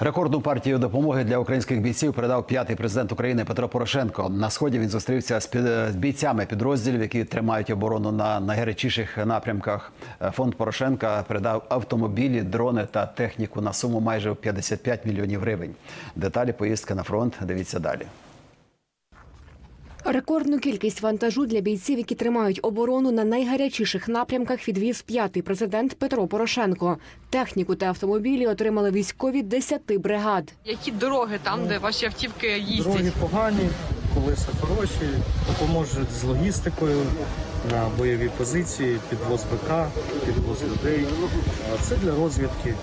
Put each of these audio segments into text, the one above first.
Рекордну партію допомоги для українських бійців передав п'ятий президент України Петро Порошенко. На сході він зустрівся з бійцями підрозділів, які тримають оборону на найгарячіших напрямках. Фонд Порошенка передав автомобілі, дрони та техніку на суму майже в 55 мільйонів гривень. Деталі поїздки на фронт. Дивіться далі. Рекордну кількість вантажу для бійців, які тримають оборону на найгарячіших напрямках, відвіз п'ятий президент Петро Порошенко. Техніку та автомобілі отримали військові десяти бригад. Які дороги там, де ваші автівки їздять? Дороги погані, колеса хороші, допоможуть з логістикою на бойові позиції, підвоз БК, підвоз людей. А це для розвідки,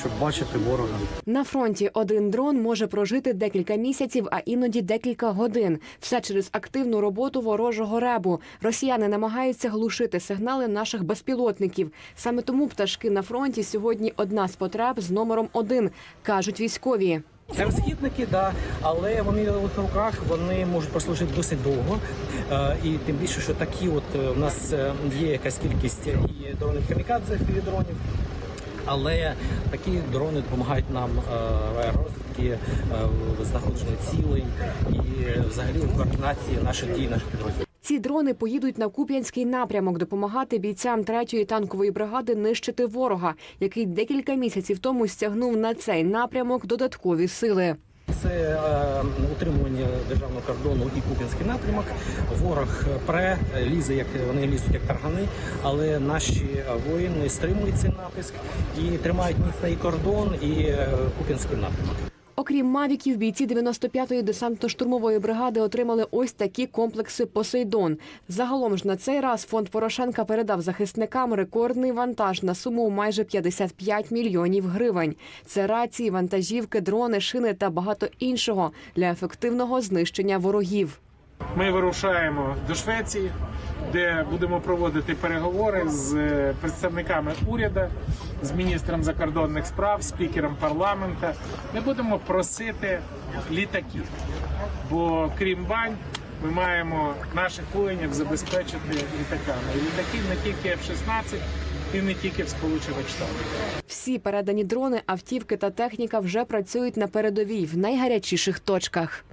щоб бачити ворога. На фронті один дрон може прожити декілька місяців, а іноді декілька годин. Все через активну роботу ворожого ребу. Росіяни намагаються глушити сигнали наших безпілотників. Саме тому пташки на фронті сьогодні одна з потреб з номером один, кажуть військові. Це розхідники, да, але вони в руках вони можуть прослужити досить довго. Е, І тим більше, що такі, от е, у нас е, є якась кількість і дронів камікадзе і дронів. Але такі дрони допомагають нам е, в аеророзвідки, е, цілей і взагалі в координації наших дій, наших підрозділів. Ці дрони поїдуть на Куп'янський напрямок допомагати бійцям третьої танкової бригади нищити ворога, який декілька місяців тому стягнув на цей напрямок додаткові сили. Це е, утримування державного кордону і Куп'янський напрямок. Ворог пре лізе, як вони лізуть як таргани, але наші воїни стримують цей натиск і тримають міцний кордон і купінський Куп'янський напрямок. Окрім мавіків, бійці 95-ї десантно-штурмової бригади отримали ось такі комплекси Посейдон. Загалом ж на цей раз фонд Порошенка передав захисникам рекордний вантаж на суму майже 55 мільйонів гривень. Це рації, вантажівки, дрони, шини та багато іншого для ефективного знищення ворогів. Ми вирушаємо до Швеції, де будемо проводити переговори з е, представниками уряду, з міністром закордонних справ, спікером парламента. Ми будемо просити літаків. Бо крім бань, ми маємо наших воїнів забезпечити літаками. І літаків не тільки F-16 і не тільки в Сполучених Штатах. Всі передані дрони, автівки та техніка вже працюють на передовій в найгарячіших точках.